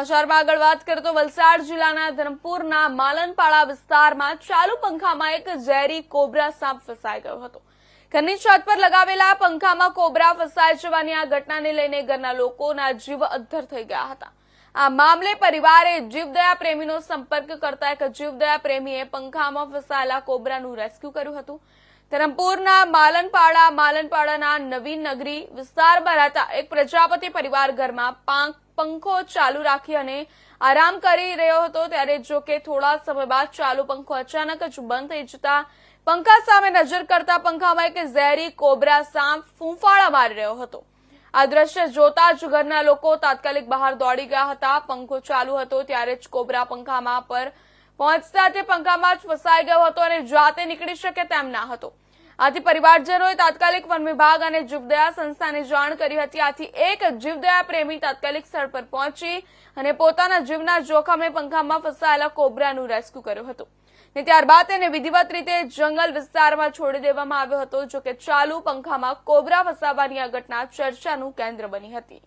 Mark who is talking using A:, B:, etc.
A: સમાચારમાં આગળ વાત કરતો વલસાડ જિલ્લાના ધરમપુરના માલનપાડા વિસ્તારમાં ચાલુ પંખામાં એક ઝેરી કોબરા સાપ ફસાઈ ગયો હતો. ઘરની છત પર લગાવેલા પંખામાં કોબરા ફસાઈ જવાની આ ઘટનાને લઈને ઘરના લોકોના જીવ અદ્ધર થઈ ગયા હતા. આ મામલે પરિવારે જીવદયા પ્રેમીનો સંપર્ક કરતા એક જીવદયા પ્રેમીએ પંખામાં ફસાયેલા કોબરાનું રેસ્ક્યુ કર્યું હતું. ધરમપુરના માલનપાડા, માલનપાડાના નવીન નગરી વિસ્તારમાં રહેતા એક પ્રજાપતિ પરિવાર ઘરમાં પાંખ- ચાલુ રાખી અને આરામ કરી રહ્યો હતો. ત્યારે જો કે થોડા સમય બાદ ચાલુ પંખો અચાનક જ બંધ થઈ જતા પંખા સામે નજર કરતા પંખામાં એક ઝેરી કોબરા સાપ ફૂંફાળા મારી રહ્યો હતો. આ દ્રશ્ય જોતા જ ઘરના લોકો તાત્કાલિક બહાર દોડી ગયા હતા. પંખો ચાલુ હતો ત્યારે જ કોબરા પંખામાં પર પહોંચતા તે પંખામાં જ ફસાઈ ગયો હતો અને જાતે નીકળી શકે તેમ ના હતો. આથી પરિવારજનોએ તાત્કાલિક વન વિભાગ અને જીવદયા સંસ્થાને જાણ કરી હતી. આથી એક જીવદયા પ્રેમી તાત્કાલિક સ્થળ પર પહોંચી અને પોતાના જીવના જોખમે પંખામાં ફસાયેલા કોબરાનું રેસ્ક્યુ કર્યું હતું. ને ત્યારબાદ તેને વિધિવત રીતે જંગલ વિસ્તારમાં છોડી દેવામાં આવ્યો હતો જો કે ચાલુ પંખામાં કોબરા ફસાવાની આ ઘટના ચર્ચાનું કેન્દ્ર બની હતી.